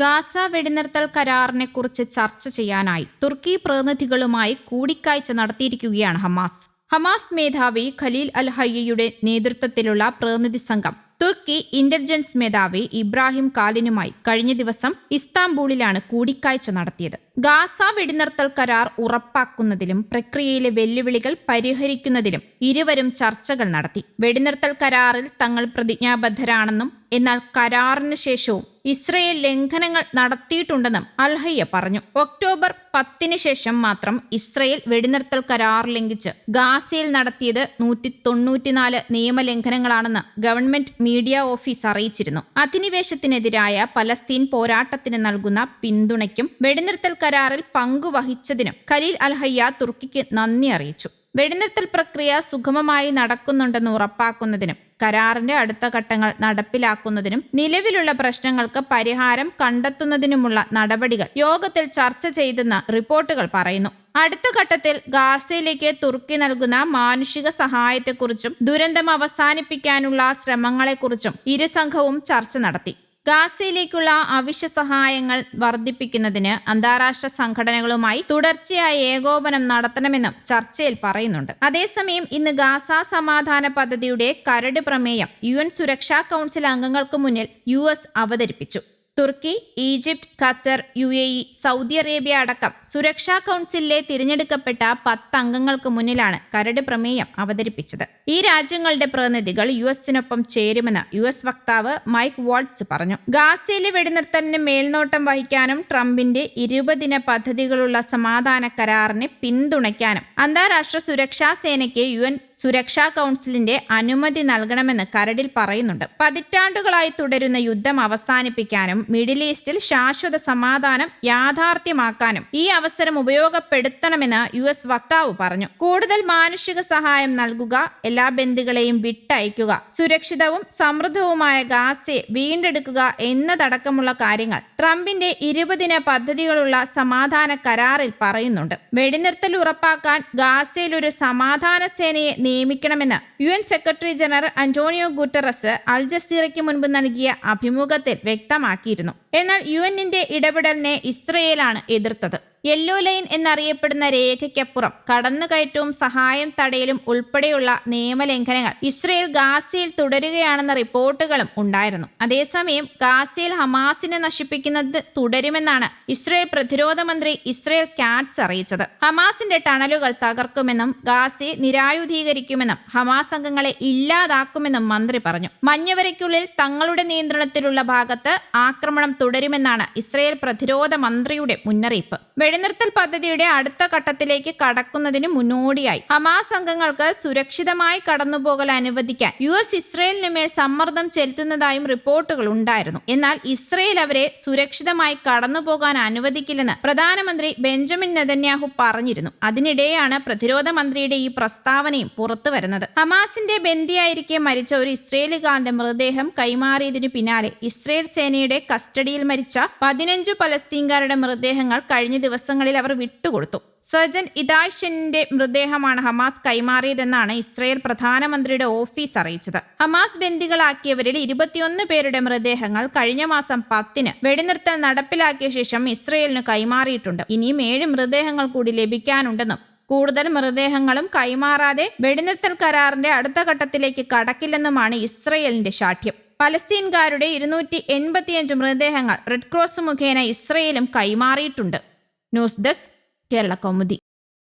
Gaza വെടിനിർത്തൽ കരാറിനെക്കുറിച്ച് ചർച്ച ചെയ്യാനായി തുർക്കി പ്രതിനിധികളുമായി കൂടിക്കാഴ്ച നടത്തിയിരിക്കുകയാണ് ഹമാസ്. ഹമാസ് മേധാവി ഖലീൽ അൽ ഹയ്യയുടെ നേതൃത്വത്തിലുള്ള പ്രതിനിധി സംഘം തുർക്കി ഇന്റലിജൻസ് മേധാവി ഇബ്രാഹിം കാലിനുമായി കഴിഞ്ഞ ദിവസം ഇസ്താംബൂളിലാണ് കൂടിക്കാഴ്ച നടത്തിയത്. ഗാസ വെടിനിർത്തൽ കരാർ ഉറപ്പാക്കുന്നതിലും പ്രക്രിയയിലെ വെല്ലുവിളികൾ പരിഹരിക്കുന്നതിലും ഇരുവരും ചർച്ചകൾ നടത്തി. വെടിനിർത്തൽ കരാറിൽ തങ്ങൾ പ്രതിജ്ഞാബദ്ധരാണെന്നും എന്നാൽ കരാറിന് ശേഷവും ഇസ്രയേൽ ലംഘനങ്ങൾ നടത്തിയിട്ടുണ്ടെന്നും അൽഹയ്യ പറഞ്ഞു. ഒക്ടോബർ പത്തിന് ശേഷം മാത്രം ഇസ്രയേൽ വെടിനിർത്തൽ കരാർ ലംഘിച്ച് ഗാസയിൽ നടത്തിയത് നൂറ്റി തൊണ്ണൂറ്റിനാല് നിയമലംഘനങ്ങളാണെന്ന് ഗവൺമെന്റ് മീഡിയ ഓഫീസ് അറിയിച്ചിരുന്നു. അധിനിവേശത്തിനെതിരായ പലസ്തീൻ പോരാട്ടത്തിന് നൽകുന്ന പിന്തുണയ്ക്കും വെടിനിർത്തൽ കരാറിൽ പങ്കുവഹിച്ചതിനും ഖലീൽ അൽഹയ്യ തുർക്കിക്ക് നന്ദി അറിയിച്ചു. വെടിനിർത്തൽ പ്രക്രിയ സുഗമമായി നടക്കുന്നുണ്ടെന്ന് ഉറപ്പാക്കുന്നതിനും കരാറിന്റെ അടുത്ത ഘട്ടങ്ങൾ നടപ്പിലാക്കുന്നതിനും നിലവിലുള്ള പ്രശ്നങ്ങൾക്ക് പരിഹാരം കണ്ടെത്തുന്നതിനുമുള്ള നടപടികൾ യോഗത്തിൽ ചർച്ച ചെയ്തെന്ന് റിപ്പോർട്ടുകൾ പറയുന്നു. അടുത്ത ഘട്ടത്തിൽ ഗാസയിലേക്ക് തുർക്കി നൽകുന്ന മാനുഷിക സഹായത്തെക്കുറിച്ചും ദുരന്തം അവസാനിപ്പിക്കാനുള്ള ശ്രമങ്ങളെക്കുറിച്ചും ഇരു സംഘവും ചർച്ച നടത്തി. ഗാസയിലേക്കുള്ള അവശ്യ സഹായങ്ങൾ വർദ്ധിപ്പിക്കുന്നതിന് അന്താരാഷ്ട്ര സംഘടനകളുമായി തുടർച്ചയായ ഏകോപനം നടത്തണമെന്നും ചർച്ചയിൽ പറയുന്നുണ്ട്. അതേസമയം ഇന്ന് ഗാസ സമാധാന പദ്ധതിയുടെ കരട് പ്രമേയം യു സുരക്ഷാ കൗൺസിൽ അംഗങ്ങൾക്ക് മുന്നിൽ യു അവതരിപ്പിച്ചു. Turkey Egypt Qatar U A E Saudi Arabia അടക്കം സുരക്ഷാ കൗൺസിലിലെ തിരഞ്ഞെടുക്കപ്പെട്ട പത്ത് അംഗങ്ങൾക്ക് മുന്നിലാണ് കരട് പ്രമേയം അവതരിപ്പിച്ചത്. ഈ രാജ്യങ്ങളുടെ പ്രതിനിധികൾ യു എസിനൊപ്പം ചേരുമെന്ന് യു എസ് വക്താവ് മൈക്ക് വാൾട്സ് പറഞ്ഞു. ഗാസയിലെ വെടിനിർത്തലിന് മേൽനോട്ടം വഹിക്കാനും ട്രംപിന്റെ ഇരുപതിന പദ്ധതികളുള്ള സമാധാന കരാറിനെ പിന്തുണയ്ക്കാനും അന്താരാഷ്ട്ര സുരക്ഷാ സേനയ്ക്ക് യു എൻ സുരക്ഷാ കൗൺസിലിന്റെ അനുമതി നൽകണമെന്ന് കരടിൽ പറയുന്നുണ്ട്. പതിറ്റാണ്ടുകളായി തുടരുന്ന യുദ്ധം അവസാനിപ്പിക്കാനും മിഡിൽ ഈസ്റ്റിൽ ശാശ്വത സമാധാനം യാഥാർത്ഥ്യമാക്കാനും ഈ അവസരം ഉപയോഗപ്പെടുത്തണമെന്ന് യു എസ് വക്താവ് പറഞ്ഞു. കൂടുതൽ മാനുഷിക സഹായം നൽകുക എല്ലാ ബന്ധുക്കളെയും വിട്ടയക്കുക സുരക്ഷിതവും സമൃദ്ധവുമായ ഗാസയെ വീണ്ടെടുക്കുക എന്നതടക്കമുള്ള കാര്യങ്ങൾ ട്രംപിന്റെ ഇരുപതിന പദ്ധതികളുള്ള സമാധാന കരാറിൽ പറയുന്നുണ്ട്. വെടിനിർത്തൽ ഉറപ്പാക്കാൻ ഗാസയിൽ ഒരു സമാധാന സേനയെ നിയമിക്കണമെന്ന് U N secretary general Antonio Guterres Al ജസീറയ്ക്ക് മുൻപ് നൽകിയ അഭിമുഖത്തിൽ വ്യക്തമാക്കിയിരുന്നു എന്നാൽ യു എന്നിന്റെ ഇടപെടലിനെ ഇസ്രയേലാണ് എതിർത്തത്. യെല്ലോ ലൈൻ എന്നറിയപ്പെടുന്ന രേഖയ്ക്കപ്പുറം കടന്നുകയറ്റവും സഹായം തടയലും ഉൾപ്പെടെയുള്ള നിയമലംഘനങ്ങൾ ഇസ്രയേൽ ഗാസയിൽ തുടരുകയാണെന്ന റിപ്പോർട്ടുകളും ഉണ്ടായിരുന്നു. അതേസമയം ഗാസയിൽ ഹമാസിനെ നശിപ്പിക്കുന്നത് തുടരുമെന്നാണ് ഇസ്രയേൽ പ്രതിരോധ മന്ത്രി ഇസ്രയേൽ കാറ്റ്സ് അറിയിച്ചത്. ഹമാസിന്റെ ടണലുകൾ തകർക്കുമെന്നും ഗാസയെ നിരായുധീകരിക്കുമെന്നും ഹമാസ് അംഗങ്ങളെ ഇല്ലാതാക്കുമെന്നും മന്ത്രി പറഞ്ഞു. മഞ്ഞവരയ്ക്കുള്ളിൽ തങ്ങളുടെ നിയന്ത്രണത്തിലുള്ള ഭാഗത്ത് ആക്രമണം തുടരുമെന്നാണ് ഇസ്രയേൽ പ്രതിരോധ മന്ത്രിയുടെ മുന്നറിയിപ്പ്. വെടിനിർത്തൽ പദ്ധതിയുടെ അടുത്ത ഘട്ടത്തിലേക്ക് കടക്കുന്നതിന് മുന്നോടിയായി. ഹമാസ് അംഗങ്ങൾക്ക് സുരക്ഷിതമായി കടന്നുപോകൽ അനുവദിക്കാൻ യു എസ് ഇസ്രയേലിന് മേൽ സമ്മർദ്ദം ചെലുത്തുന്നതായും റിപ്പോർട്ടുകൾ ഉണ്ടായിരുന്നു. എന്നാൽ ഇസ്രയേൽ അവരെ സുരക്ഷിതമായി കടന്നുപോകാൻ അനുവദിക്കില്ലെന്ന് പ്രധാനമന്ത്രി ബെഞ്ചമിൻ നെതന്യാഹു പറഞ്ഞിരുന്നു. അതിനിടെയാണ് പ്രതിരോധ മന്ത്രിയുടെ ഈ പ്രസ്താവനയും പുറത്തു വരുന്നത്. ഹമാസിന്റെ ബന്ദിയായിരിക്കെ മരിച്ച ഒരു ഇസ്രയേലുകാരന്റെ മൃതദേഹം കൈമാറിയതിനു പിന്നാലെ ഇസ്രയേൽ സേനയുടെ കസ്റ്റഡിയിൽ മരിച്ച പതിനഞ്ചു പലസ്തീൻകാരുടെ മൃതദേഹങ്ങൾ കഴിഞ്ഞ ദിവസങ്ങളിൽ അവർ വിട്ടുകൊടുത്തു. സർജൻ ഇദായ്ഷന്റെ മൃതദേഹമാണ് ഹമാസ് കൈമാറിയതെന്നാണ് ഇസ്രയേൽ പ്രധാനമന്ത്രിയുടെ ഓഫീസ് അറിയിച്ചത്. ഹമാസ് ബന്ദികളാക്കിയവരിൽ ഇരുപത്തിയൊന്ന് പേരുടെ മൃതദേഹങ്ങൾ കഴിഞ്ഞ മാസം പത്തിന് വെടിനിർത്തൽ നടപ്പിലാക്കിയ ശേഷം ഇസ്രയേലിന് കൈമാറിയിട്ടുണ്ട്. ഇനിയും ഏഴ് മൃതദേഹങ്ങൾ കൂടി ലഭിക്കാനുണ്ടെന്നും കൂടുതൽ മൃതദേഹങ്ങളും കൈമാറാതെ വെടിനിർത്തൽ കരാറിന്റെ അടുത്ത ഘട്ടത്തിലേക്ക് കടക്കില്ലെന്നുമാണ് ഇസ്രയേലിന്റെ ശാഠ്യം. പലസ്തീൻകാരുടെ ഇരുന്നൂറ്റി എൺപത്തിയഞ്ച് മൃതദേഹങ്ങൾ റെഡ് ക്രോസ് മുഖേന ഇസ്രയേലും കൈമാറിയിട്ടുണ്ട്. News desk Kerala Kaumudi.